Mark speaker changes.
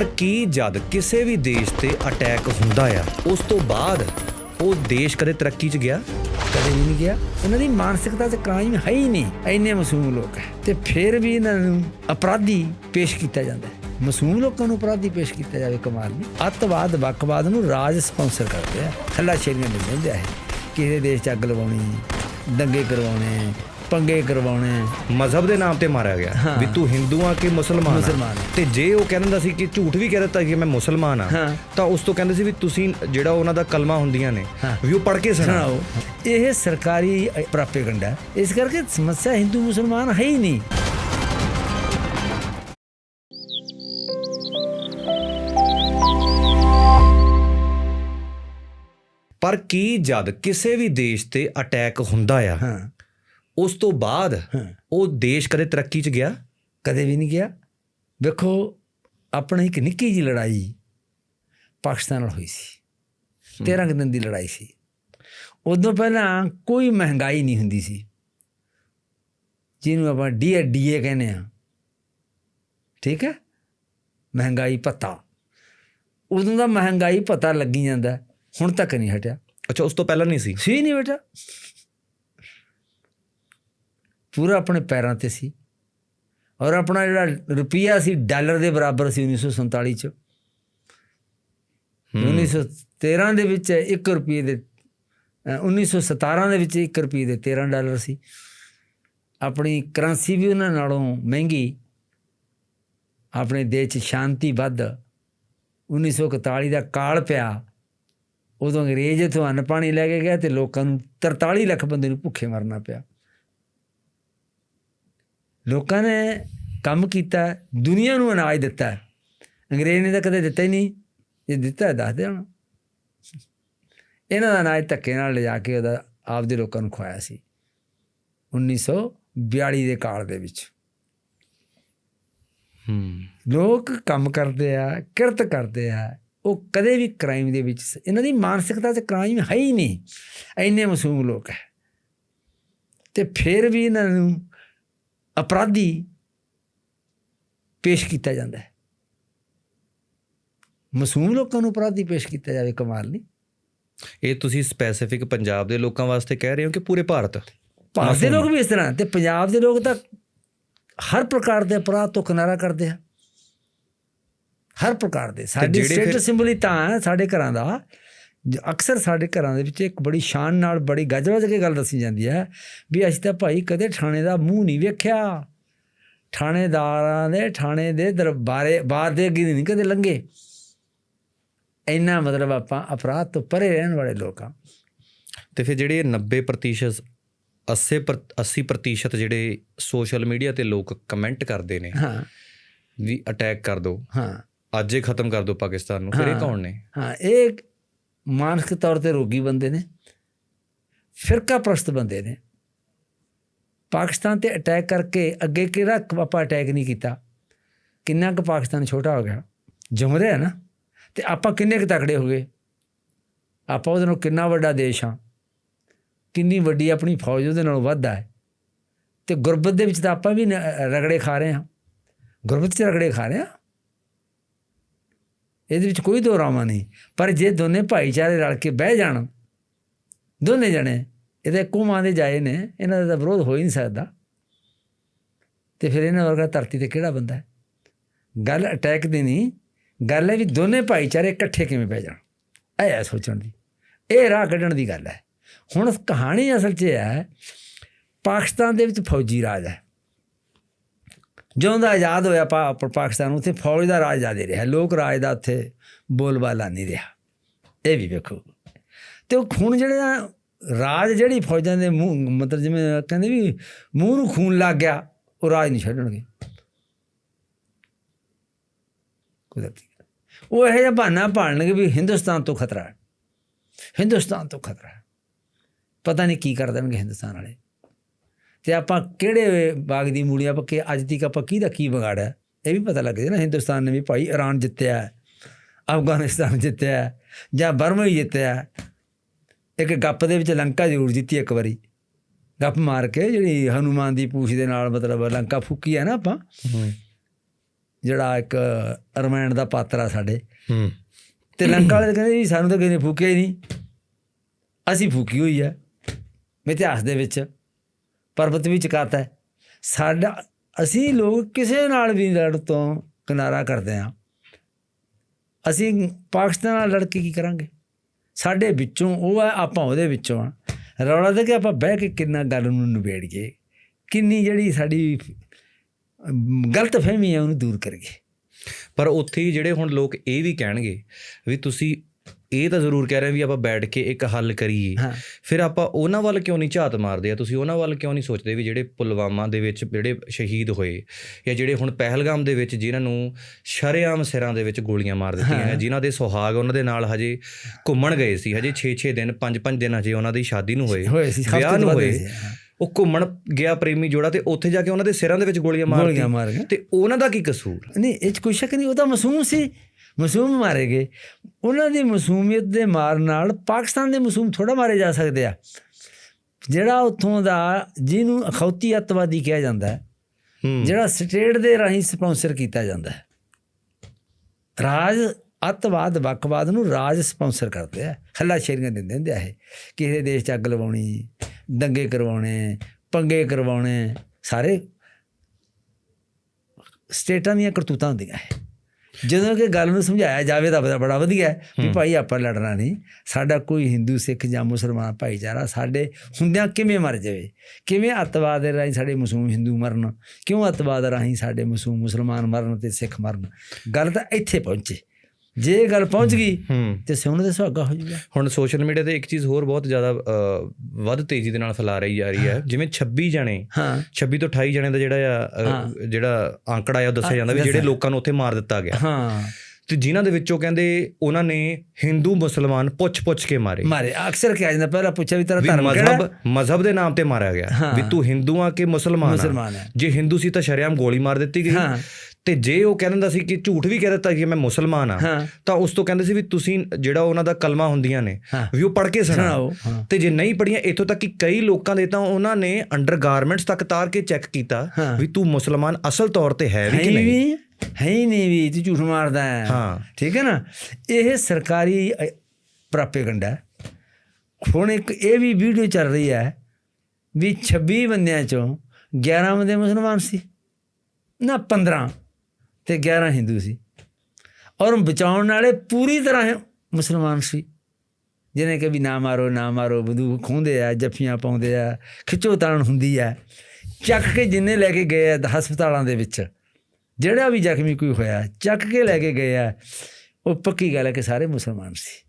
Speaker 1: ਪਰ ਕੀ ਜਦ ਕਿਸੇ ਵੀ ਦੇਸ਼ ਤੇ ਅਟੈਕ ਹੁੰਦਾ ਆ, ਉਸ ਤੋਂ ਬਾਅਦ ਉਹ ਦੇਸ਼ ਕਦੇ ਤਰੱਕੀ 'ਚ ਗਿਆ?
Speaker 2: ਕਦੇ ਨਹੀਂ ਗਿਆ। ਉਹਨਾਂ ਦੀ ਮਾਨਸਿਕਤਾ ਤੇ ਕ੍ਰਾਈਮ ਹੈ ਹੀ ਨਹੀਂ, ਇੰਨੇ ਮਾਸੂਮ ਲੋਕ ਹੈ। ਤੇ ਫਿਰ ਵੀ ਇਹਨਾਂ ਨੂੰ ਅਪਰਾਧੀ ਪੇਸ਼ ਕੀਤਾ ਜਾਂਦਾ ਹੈ। ਮਾਸੂਮ ਲੋਕਾਂ ਨੂੰ ਅਪਰਾਧੀ ਪੇਸ਼ ਕੀਤਾ ਜਾਵੇ ਕਮਾਲ ਨਹੀਂ। ਅੱਤਵਾਦ ਵੱਖਵਾਦ ਨੂੰ ਰਾਜ ਸਪਾਂਸਰ ਕਰਦੇ ਆ। ਹੱਲਾ ਸ਼ੇਰੀਆਂ ਮਿਲ ਜਾਂਦੇ ਆ ਕਿਸੇ ਦੇਸ਼ 'ਚ ਅੱਗ ਲਵਾਉਣੀ, ਦੰਗੇ ਕਰਵਾਉਣੇ ਪੰਗੇ ਕਰਵਾਉਣੇ
Speaker 1: ਮਜ਼ਹਬ ਦੇ ਨਾਮ ਤੇ ਮਾਰਿਆ ਗਿਆ। ਵੀ ਤੂੰ ਹਿੰਦੂ ਆ ਕਿ ਮੁਸਲਮਾਨ। ਤੇ ਜੇ ਉਹ ਕਹਿੰਦਾ ਸੀ ਕਿ ਝੂਠ ਵੀ ਕਹਿ ਦਿੱਤਾ ਕਿ ਮੈਂ ਮੁਸਲਮਾਨ ਆ। ਤਾਂ ਉਸ ਤੋਂ ਕਹਿੰਦੇ ਸੀ ਵੀ ਤੁਸੀਂ ਜਿਹੜਾ ਉਹਨਾਂ ਦਾ ਕਲਮਾ ਹੁੰਦੀਆਂ ਨੇ। ਵੀ ਉਹ ਪੜ੍ਹ ਕੇ ਸੁਣਾਓ।
Speaker 2: ਇਹ ਸਰਕਾਰੀ ਪ੍ਰਾਪੇਗੰਡਾ ਇਸ ਕਰਕੇ ਸਮੱਸਿਆ ਹਿੰਦੂ ਮੁਸਲਮਾਨ ਹੈ ਹੀ ਨਹੀਂ।
Speaker 1: ਪਰ ਕੀ ਜਦ ਕਿਸੇ ਵੀ ਦੇਸ਼ ਤੇ ਅਟੈਕ ਹੁੰਦਾ ਆ
Speaker 2: ਹਾਂ।
Speaker 1: ਉਸ ਤੋਂ ਬਾਅਦ ਉਹ ਦੇਸ਼ ਕਦੇ ਤਰੱਕੀ 'ਚ ਗਿਆ
Speaker 2: ਕਦੇ ਵੀ ਨਹੀਂ ਗਿਆ। ਵੇਖੋ ਆਪਣੀ ਇੱਕ ਨਿੱਕੀ ਜੀ ਲੜਾਈ ਪਾਕਿਸਤਾਨ ਨਾਲ ਹੋਈ ਸੀ। 13 ਕੁ ਦਿਨ ਦੀ ਲੜਾਈ ਸੀ। ਉਦੋਂ ਪਹਿਲਾਂ ਕੋਈ ਮਹਿੰਗਾਈ ਨਹੀਂ ਹੁੰਦੀ ਸੀ। ਜਿਹਨੂੰ ਆਪਾਂ ਡੀਏ ਡੀਏ ਕਹਿੰਦੇ ਆ ਠੀਕ ਹੈ? ਮਹਿੰਗਾਈ ਪਤਾ ਉਦੋਂ ਦਾ ਮਹਿੰਗਾਈ ਪਤਾ ਲੱਗੀ ਜਾਂਦਾ। ਹੁਣ ਤੱਕ ਨਹੀਂ ਹਟਿਆ।
Speaker 1: ਅੱਛਾ ਉਸ ਤੋਂ ਪਹਿਲਾਂ ਨਹੀਂ ਸੀ?
Speaker 2: ਸੀ ਨਹੀਂ ਬੇਟਾ। ਪੂਰਾ ਆਪਣੇ ਪੈਰਾਂ ਤੇ ਸੀ। ਔਰ ਆਪਣਾ ਜਿਹੜਾ ਰੁਪਈਆ ਸੀ ਡਾਲਰ ਦੇ ਬਰਾਬਰ ਸੀ 1947 ਚ। 1913 ਦੇ ਵਿੱਚ 1 ਰੁਪਏ ਦੇ ਅ, 1917 ਦੇ ਵਿੱਚ 1 ਰੁਪਏ ਦੇ 13 ਡਾਲਰ ਸੀ। ਆਪਣੀ ਕਰੰਸੀ ਵੀ ਉਹਨਾਂ ਨਾਲੋਂ ਮਹਿੰਗੀ। ਆਪਣੇ ਦੇਸ਼ 'ਚ ਸ਼ਾਂਤੀ ਵੱਧ। 1941 ਦਾ ਕਾਲ ਪਿਆ। ਉਦੋਂ ਅੰਗਰੇਜ਼ ਇਥੋਂ ਅੰਨ ਪਾਣੀ ਲੈ ਕੇ ਗਿਆ ਤੇ ਲੋਕਾਂ ਨੂੰ 43 ਲੱਖ ਬੰਦੇ ਨੂੰ ਭੁੱਖੇ ਮਰਨਾ ਪਿਆ। ਲੋਕਾਂ ਨੇ ਕੰਮ ਕੀਤਾ ਦੁਨੀਆ ਨੂੰ ਅਨਾਜ ਦਿੱਤਾ। ਅੰਗਰੇਜ਼ ਨੇ ਤਾਂ ਕਦੇ ਦਿੱਤਾ ਹੀ ਨਹੀਂ। ਜੇ ਦਿੱਤਾ ਹੈ, ਦੱਸ ਦੇ ਹੁਣ ਇਹਨਾਂ ਦਾ ਅਨਾਜ ਧੱਕੇ ਨਾਲ ਲਿਜਾ ਕੇ ਉਹਦਾ ਆਪਦੇ ਲੋਕਾਂ ਨੂੰ ਖਵਾਇਆ ਸੀ। 1942 ਦੇ ਕਾਲ ਦੇ ਵਿੱਚ।
Speaker 1: ਹੂੰ।
Speaker 2: ਲੋਕ ਕੰਮ ਕਰਦੇ ਆ ਕਿਰਤ ਕਰਦੇ ਆ। ਉਹ ਕਦੇ ਵੀ ਕ੍ਰਾਈਮ ਦੇ ਵਿੱਚ ਇਹਨਾਂ ਦੀ ਮਾਨਸਿਕਤਾ 'ਚ ਕ੍ਰਾਈਮ ਹੈ ਹੀ ਨਹੀਂ। ਇੰਨੇ ਮਾਸੂਮ ਲੋਕ ਹੈ। ਤੇ ਫਿਰ ਵੀ ਇਹਨਾਂ ਨੂੰ ਅਪਰਾਧੀ ਪੇਸ਼ ਕੀਤਾ ਜਾਂਦਾ ਹੈ। ਮਾਸੂਮ ਲੋਕਾਂ ਨੂੰ ਅਪਰਾਧੀ ਪੇਸ਼ ਕੀਤਾ ਜਾਵੇ ਕਮਾਲ ਨਹੀਂ?
Speaker 1: ਇਹ ਤੁਸੀਂ ਸਪੈਸੀਫਿਕ ਪੰਜਾਬ ਦੇ ਲੋਕਾਂ ਵਾਸਤੇ ਕਹਿ ਰਹੇ ਹੋ ਕਿ ਪੂਰੇ ਭਾਰਤ?
Speaker 2: ਭਾਰਤ ਦੇ ਲੋਕ ਵੀ ਇਸ ਤਰ੍ਹਾਂ ਤੇ ਪੰਜਾਬ ਦੇ ਲੋਕ ਤਾਂ ਹਰ ਪ੍ਰਕਾਰ ਦੇ ਅਪਰਾਧ ਤੋਂ ਕਿਨਾਰਾ ਕਰਦੇ ਆ। ਹਰ ਪ੍ਰਕਾਰ ਦੇ ਸਾਡੀ ਸਟੇਟਸ ਸਿੰਬਲ ਹੀ ਤਾਂ ਸਾਡੇ ਘਰਾਂ ਦਾ। ਅਕਸਰ ਸਾਡੇ ਘਰਾਂ ਦੇ ਵਿੱਚ ਇੱਕ ਬੜੀ ਸ਼ਾਨ ਨਾਲ ਬੜੀ ਗੱਜ-ਵੱਜ ਕੇ ਗੱਲ ਦੱਸੀ ਜਾਂਦੀ ਹੈ ਵੀ ਅਸੀਂ ਤਾਂ ਭਾਈ ਕਦੇ ਥਾਣੇ ਦਾ ਮੂੰਹ ਨਹੀਂ ਵੇਖਿਆ। ਥਾਣੇਦਾਰਾਂ ਦੇ ਥਾਣੇ ਦੇ ਦਰਬਾਰੇ ਬਾਹਰ ਦੇ ਅੱਗੇ ਨਹੀਂ ਕਦੇ ਲੰਘੇ। ਇੰਨਾ ਮਤਲਬ ਆਪਾਂ ਅਪਰਾਧ ਤੋਂ ਪਰੇ ਰਹਿਣ ਵਾਲੇ ਲੋਕ ਆ
Speaker 1: ਤੇ ਫਿਰ ਜਿਹੜੇ 90% 80 ਪਰ- 80% ਜਿਹੜੇ ਸੋਸ਼ਲ ਮੀਡੀਆ ਤੇ ਲੋਕ ਕਮੈਂਟ ਕਰਦੇ ਨੇ
Speaker 2: ਹਾਂ।
Speaker 1: ਵੀ ਅਟੈਕ ਕਰ ਦਿਓ
Speaker 2: ਹਾਂ।
Speaker 1: ਅੱਜ ਹੀ ਖਤਮ ਕਰ ਦਿਓ ਪਾਕਿਸਤਾਨ ਨੂੰ। ਫਿਰ ਇਹ। ਕੌਣ ਨੇ?
Speaker 2: ਹਾਂ ਇਹ ਮਾਨਸਿਕ ਤੌਰ ਤੇ ਰੋਗੀ ਬੰਦੇ ਨੇ, ਫਿਰਕਾ ਪ੍ਰਸਤ ਬੰਦੇ ਨੇ। ਪਾਕਿਸਤਾਨ ਤੇ ਅਟੈਕ ਕਰਕੇ ਅੱਗੇ ਕਿਹੜਾ ਆਪਾਂ ਅਟੈਕ ਨਹੀਂ ਕੀਤਾ? ਕਿੰਨਾ ਕੁ ਪਾਕਿਸਤਾਨ ਛੋਟਾ ਹੋ ਗਿਆ? ਜਮ ਰਿਹਾ ਨਾ? ਤੇ ਆਪਾਂ ਕਿੰਨੇ ਕੁ ਤਕੜੇ ਹੋ ਗਏ? ਆਪਾਂ ਉਹਦੇ ਨਾਲੋਂ ਕਿੰਨਾ ਵੱਡਾ ਦੇਸ਼ ਆ ਕਿੰਨੀ ਵੱਡੀ ਆਪਣੀ ਫੌਜ ਉਹਦੇ ਨਾਲੋਂ ਵੱਧ ਹੈ? ਤੇ ਗੁਰਬਤ ਦੇ ਵਿੱਚ ਤਾਂ ਆਪਾਂ ਵੀ ਨ- ਰਗੜੇ ਖਾ ਰਹੇ ਹਾਂ। ਗੁਰਬਤ 'ਚ ਰਗੜੇ ਖਾ ਰਹੇ ਹਾਂ? ਇਹਦੇ ਵਿੱਚ ਕੋਈ ਦੋ ਨਹੀਂ। ਪਰ ਜੇ ਦੋਨੇ ਭਾਈਚਾਰੇ ਰਲ ਕੇ ਬਹਿ ਜਾਣ, ਦੋਨੇ ਜਣੇ, ਇਹਦੇ ਕੋਮਾਂ ਦੇ ਜਾਏ ਨੇ, ਇਹਨਾਂ ਦਾ ਤਾਂ ਵਿਰੋਧ ਹੋ ਹੀ ਨਹੀਂ ਸਕਦਾ। ਤੇ ਫਿਰ ਇਹਨਾਂ ਵਰਗਾ ਧਰਤੀ ਤੇ ਕਿਹੜਾ ਬੰਦਾ ਹੈ? ਗੱਲ ਅਟੈਕ ਦੀ ਨਹੀਂ, ਗੱਲ ਹੈ ਵੀ ਦੋਨੇ ਭਾਈਚਾਰੇ ਇਕੱਠੇ ਕਿਵੇਂ ਬਹਿ ਜਾਣ। ਇਹ ਹੈ ਸੋਚਣ ਦੀ। ਇਹ ਰਾਹ ਕੱਢਣ ਦੀ ਗੱਲ ਹੈ। ਹੁਣ ਕਹਾਣੀ ਅਸਲ 'ਚ ਇਹ ਹੈ, ਪਾਕਿਸਤਾਨ ਦੇ ਵਿੱਚ ਫੌਜੀ ਰਾਜ ਹੈ। ਜਦੋਂ ਦਾ ਆਜ਼ਾਦ ਹੋਇਆ ਪਾ ਪ- ਪਾਕਿਸਤਾਨ, ਉੱਥੇ ਫੌਜ ਦਾ ਰਾਜ ਜ਼ਿਆਦਾ ਰਿਹਾ। ਲੋਕ ਰਾਜ ਦਾ ਉੱਥੇ ਬੋਲਬਾਲਾ ਨਹੀਂ ਰਿਹਾ। ਇਹ ਵੀ ਵੇਖੋ। ਤੇ ਉਹ ਖੂਨ ਜਿਹੜਾ ਰਾਜ ਜਿਹੜੀ ਫੌਜਾਂ ਦੇ ਮੂੰਹ, ਮਤਲਬ ਜਿਵੇਂ ਕਹਿੰਦੇ ਵੀ ਮੂੰਹ ਨੂੰ ਖੂਨ ਲੱਗ ਗਿਆ, ਉਹ ਰਾਜ ਨਹੀਂ ਛੱਡਣਗੇ। ਕੁਦਰਤੀ। ਉਹ ਇਹ ਜਿਹਾ ਬਹਾਨਾ ਭਾਲਣਗੇ ਵੀ ਹਿੰਦੁਸਤਾਨ ਤੋਂ ਖਤਰਾ ਹੈ। ਹਿੰਦੁਸਤਾਨ ਤੋਂ ਖਤਰਾ ਹੈ। ਪਤਾ ਨਹੀਂ ਕੀ ਕਰ ਦੇਣਗੇ ਹਿੰਦੁਸਤਾਨ ਵਾਲੇ। ਤੇ ਆਪਾਂ ਕਿਹੜੇ ਬਾਗ ਦੀ ਮੂਲੀ ਆਪਾਂ ਕਿ ਅੱਜ ਤੱਕ ਆਪਾਂ ਕਿਹਦਾ ਕੀ ਵਿਗਾੜਿਆ ਇਹ ਵੀ ਪਤਾ ਲੱਗ ਜਾਏ ਨਾ ਹਿੰਦੁਸਤਾਨ ਨੇ ਵੀ ਭਾਈ ਇਰਾਨ ਜਿੱਤਿਆ ਅਫਗਾਨਿਸਤਾਨ ਜਿੱਤਿਆ ਜਾਂ ਬਰਮਾ ਹੀ ਜਿੱਤਿਆ। ਇੱਕ ਗੱਪ ਦੇ ਵਿੱਚ ਲੰਕਾ ਜ਼ਰੂਰ ਜਿੱਤੀ ਇੱਕ ਵਾਰੀ। ਗੱਪ ਮਾਰ ਕੇ ਜਿਹੜੀ ਹਨੂਮਾਨ ਦੀ ਪੂਛ ਦੇ ਨਾਲ ਮਤਲਬ ਲੰਕਾ ਫੂਕੀ ਹੈ ਨਾ ਆਪਾਂ। ਜਿਹੜਾ ਇੱਕ ਰਮਾਇਣ ਦਾ ਪਾਤਰ ਆ ਸਾਡੇ। ਤੇ ਲੰਕਾ ਵਾਲੇ ਕਹਿੰਦੇ ਵੀ ਸਾਨੂੰ ਤਾਂ ਕਿਸੇ ਨੇ ਫੂਕਿਆ ਹੀ ਨਹੀਂ। ਅਸੀਂ ਫੂਕੀ ਹੋਈ ਹੈ। ਇਤਿਹਾਸ ਦੇ ਵਿੱਚ। ਪਰਬਤ ਵੀ ਚਕਾਤਾ ਹੈ। ਸਾਡਾ, ਅਸੀਂ ਲੋਕ ਕਿਸੇ ਨਾਲ ਵੀ ਲੜ ਤੋਂ ਕਿਨਾਰਾ ਕਰਦੇ ਹਾਂ। ਅਸੀਂ ਪਾਕਿਸਤਾਨ ਨਾਲ ਲੜ ਕੇ ਕੀ ਕਰਾਂਗੇ? ਸਾਡੇ ਵਿੱਚੋਂ, ਉਹ ਹੈ ਆਪਾਂ ਉਹਦੇ ਵਿੱਚੋਂ ਆ। ਰੌਲਾ ਤੇ ਕਿ ਆਪਾਂ ਬਹਿ ਕੇ ਕਿੰਨਾ ਗੱਲ ਨੂੰ ਨਿਬੇੜੀਏ, ਕਿੰਨੀ ਜਿਹੜੀ ਸਾਡੀ ਗਲਤ ਫਹਿਮੀ ਹੈ ਉਹਨੂੰ ਦੂਰ ਕਰੀਏ।
Speaker 1: ਪਰ ਉੱਥੇ ਹੀ ਜਿਹੜੇ ਹੁਣ ਲੋਕ ਇਹ ਵੀ ਕਹਿਣਗੇ ਵੀ ਤੁਸੀਂ ਇਹ ਤਾਂ ਜ਼ਰੂਰ ਕਹਿ ਰਹੇ ਵੀ ਆਪਾਂ ਬੈਠ ਕੇ ਇੱਕ ਹੱਲ ਕਰੀਏ। ਫਿਰ ਆਪਾਂ ਉਹਨਾਂ ਵੱਲ ਕਿਉਂ ਨਹੀਂ ਝਾਤ ਮਾਰਦੇ ਆ? ਤੁਸੀਂ ਉਹਨਾਂ ਵੱਲ ਕਿਉਂ ਨਹੀਂ ਸੋਚਦੇ ਵੀ ਜਿਹੜੇ ਪੁਲਵਾਮਾ ਦੇ ਵਿੱਚ ਜਿਹੜੇ ਸ਼ਹੀਦ ਹੋਏ ਜਾਂ ਜਿਹੜੇ ਹੁਣ ਪਹਿਲਗਾਮ ਦੇ ਵਿੱਚ ਜਿਨ੍ਹਾਂ ਨੂੰ ਸ਼ਰੇਆਮ ਸਿਰਾਂ ਦੇ ਵਿੱਚ ਗੋਲੀਆਂ ਮਾਰ ਦਿੱਤੀਆਂ ਹੈ। ਜਿਨ੍ਹਾਂ ਦੇ ਸੁਹਾਗ ਉਹਨਾਂ ਦੇ ਨਾਲ ਹਜੇ ਘੁੰਮਣ ਗਏ ਸੀ ਹਜੇ 6-6 ਦਿਨ 5-5 ਦਿਨ ਹਜੇ ਉਹਨਾਂ ਦੀ ਸ਼ਾਦੀ ਨੂੰ ਹੋਏ ਵਿਆਹ ਨੂੰ ਹੋਏ। ਉਹ ਘੁੰਮਣ ਗਿਆ ਪ੍ਰੇਮੀ ਜੋੜਾ ਤੇ ਉੱਥੇ ਜਾ ਕੇ ਉਹਨਾਂ ਦੇ ਸਿਰਾਂ ਦੇ ਵਿੱਚ ਗੋਲੀਆਂ ਮਾਰ
Speaker 2: ਗਏ
Speaker 1: ਤੇ ਉਹਨਾਂ ਦਾ ਕੀ ਕਸੂਰ?
Speaker 2: ਨਹੀਂ ਇਹ 'ਚ ਕੋਈ ਸ਼ੱਕ ਨਹੀਂ ਉਹ ਤਾਂ ਮਾਸੂਮ ਸੀ ਮਾਸੂਮ ਮਾਰੇ ਗਏ। ਉਹਨਾਂ ਦੀ ਮਾਸੂਮੀਅਤ ਦੇ ਮਾਰ ਨਾਲ ਪਾਕਿਸਤਾਨ ਦੇ ਮਾਸੂਮ ਥੋੜਾ ਮਾਰੇ ਜਾ ਸਕਦੇ ਆ। ਜਿਹੜਾ ਉੱਥੋਂ ਦਾ ਜਿਹਨੂੰ ਅਖੌਤੀ ਅੱਤਵਾਦੀ ਕਿਹਾ ਜਾਂਦਾ ਹੈ ਜਿਹੜਾ ਸਟੇਟ ਦੇ ਰਾਹੀਂ ਸਪਾਂਸਰ ਕੀਤਾ ਜਾਂਦਾ ਹੈ। ਰਾਜ ਅੱਤਵਾਦ ਵੱਖਵਾਦ ਨੂੰ ਰਾਜ ਸਪਾਂਸਰ ਕਰਦੇ ਆ। ਹੱਲਾ ਸ਼ੇਰੀਆਂ ਦਿੰਦੇ ਹੁੰਦੇ ਆ ਇਹ। ਕਿਸੇ ਦੇਸ਼ 'ਚ ਅੱਗ ਲਵਾਉਣੀ ਦੰਗੇ ਕਰਵਾਉਣੇ ਪੰਗੇ ਕਰਵਾਉਣੇ ਸਾਰੇ ਸਟੇਟਾਂ ਦੀਆਂ ਕਰਤੂਤਾਂ ਹੁੰਦੀਆਂ ਹੈ ਜਦੋਂ ਕਿ ਗੱਲ ਨੂੰ ਸਮਝਾਇਆ ਜਾਵੇ ਤਾਂ ਬੜਾ- ਵਧੀਆ ਹੈ ਵੀ ਭਾਈ ਆਪਾਂ ਲੜਨਾ ਨਹੀਂ ਸਾਡਾ ਕੋਈ ਹਿੰਦੂ ਸਿੱਖ ਜਾਂ ਮੁਸਲਮਾਨ ਭਾਈਚਾਰਾ ਸਾਡੇ ਹੁੰਦਿਆਂ ਕਿਵੇਂ ਮਰ ਜਾਵੇ? ਕਿਵੇਂ ਅੱਤਵਾਦ ਦੇ ਰਾਹੀਂ ਸਾਡੇ ਮਾਸੂਮ ਹਿੰਦੂ ਮਰਨ? ਕਿਉਂ ਅੱਤਵਾਦ ਰਾਹੀਂ ਸਾਡੇ ਮਾਸੂਮ ਮੁਸਲਮਾਨ ਮਰਨ ਤੇ ਸਿੱਖ ਮਰਨ? ਗੱਲ ਤਾਂ ਇੱਥੇ ਪਹੁੰਚੇ। ਜੇ ਇਹ ਗੱਲ ਪਹੁੰਚ ਗਈ ਤੇ ਸਿਉਣ ਦੇ ਸੁਹਾਗਾ ਹੋ ਜਾਊਗਾ
Speaker 1: ਹੁਣ ਸੋਸ਼ਲ ਮੀਡੀਆ ਤੇ ਇੱਕ ਚੀਜ਼ ਹੋਰ ਬਹੁਤ ਜ਼ਿਆਦਾ ਵੱਧ ਤੇਜ਼ੀ ਦੇ ਨਾਲ ਫੈਲਾ ਰਹੀ ਜਾ ਰਹੀ ਹੈ। ਜਿਵੇਂ 26 ਜਣੇ
Speaker 2: ਹਾਂ।
Speaker 1: 26 ਤੋਂ 28 ਜਣੇ ਦਾ ਜਿਹੜਾ ਆ ਜਿਹੜਾ ਆંકੜਾ ਆ ਉਹ ਦੱਸਿਆ ਜਾਂਦਾ ਵੀ ਜਿਹੜੇ ਲੋਕਾਂ ਨੂੰ ਉੱਥੇ ਮਾਰ ਦਿੱਤਾ ਗਿਆ।
Speaker 2: ਹਾਂ।
Speaker 1: ਤੇ ਜਿਨ੍ਹਾਂ ਦੇ ਵਿੱਚੋਂ ਕਹਿੰਦੇ ਉਹਨਾਂ ਨੇ ਹਿੰਦੂ ਮੁਸਲਮਾਨ ਪੁੱਛ-ਪੁੱਛ ਕੇ ਮਾਰੇ।
Speaker 2: ਮਾਰੇ। ਅਕਸਰ ਕਿਹਾ ਜਾਂਦਾ ਪਹਿਲਾਂ ਪੁੱਛਿਆ ਵੀ ਤੇਰਾ ਧਰਮ ਕਿਹੜਾ?
Speaker 1: ਮਜ਼ਹਬ ਮਜ਼ਹਬ ਦੇ ਨਾਮ ਤੇ ਮਾਰਿਆ ਗਿਆ। ਵੀ ਤੂੰ ਹਿੰਦੂ ਆ ਕਿ ਮੁਸਲਮਾਨ ਆ। ਜੇ ਹਿੰਦੂ ਸੀ ਤਾਂ ਸ਼ਰੇਆਮ ਗੋਲੀ ਮਾਰ ਦਿੱਤੀ ਗਈ।
Speaker 2: ਹਾਂ।
Speaker 1: ਤੇ ਜੇ ਉਹ ਕਹਿ ਦਿੰਦਾ ਸੀ ਕਿ ਝੂਠ ਵੀ ਕਹਿ ਦਿੱਤਾ ਕਿ ਮੈਂ ਮੁਸਲਮਾਨ ਆ ਤਾਂ ਉਸ ਤੋਂ ਕਹਿੰਦੇ ਸੀ ਵੀ ਤੁਸੀਂ ਜਿਹੜਾ ਉਹਨਾਂ ਦਾ ਕਲਮਾ ਹੁੰਦੀਆਂ ਨੇ। ਵੀ ਉਹ ਪੜ੍ਹ ਕੇ ਸੁਣਾਓ। ਤੇ ਜੇ ਨਹੀਂ ਪੜੀਆਂ ਇੱਥੋਂ ਤੱਕ ਕਿ ਕਈ ਲੋਕਾਂ ਦੇ ਤਾਂ ਉਹਨਾਂ ਨੇ ਅੰਡਰਗਾਰਮੈਂਟਸ ਤੱਕ ਤਾਰ ਕੇ ਚੈੱਕ ਕੀਤਾ। ਵੀ ਤੂੰ ਮੁਸਲਮਾਨ ਅਸਲ ਤੌਰ ਤੇ ਹੈ ਵੀ ਕਿ ਨਹੀਂ।
Speaker 2: ਹੈ ਹੀ ਨਹੀਂ ਵੀ ਤੂੰ ਝੂਠ ਮਾਰਦਾ ਹੈ।
Speaker 1: ਹਾਂ।
Speaker 2: ਠੀਕ ਹੈ ਨਾ? ਇਹ ਸਰਕਾਰੀ ਪ੍ਰਾਪੇਗੰਡਾ ਹੁਣ ਇੱਕ ਇਹ ਵੀ ਵੀਡੀਓ ਚੱਲ ਰਹੀ ਹੈ ਵੀ 26 ਬੰਦਿਆਂ ਚੋਂ 11 ਬੰਦੇ ਮੁਸਲਮਾਨ ਸੀ ਨਾ 15 ਤੇ 11 ਹਿੰਦੂ ਸੀ। और बचाने वाले पूरी तरह ਮੁਸਲਮਾਨ ਸੀ। ਜਿਹਨੇ ਕਿ ਵੀ ਨਾ ਮਾਰੋ ਨਾ ਮਾਰੋ ਬੰਦੂ ਖੁੰਦੇ ਆ, ਜੱਫੀਆਂ ਪਾਉਂਦੇ ਆ ਖਿੱਚੋ ਤਾਣ ਹੁੰਦੀ ਆ। ਚੱਕ ਕੇ ਜਿੰਨੇ ਲੈ ਕੇ ਗਏ ਆ ਹਸਪਤਾਲਾਂ ਦੇ ਵਿੱਚ, ਜਿਹੜਾ ਵੀ ਜ਼ਖਮੀ ਕੋਈ ਹੋਇਆ, ਚੱਕ ਕੇ ਲੈ ਕੇ ਗਏ ਆ, ਉਹ ਪੱਕੀ ਗੱਲ ਹੈ ਕਿ ਸਾਰੇ ਮੁਸਲਮਾਨ ਸੀ।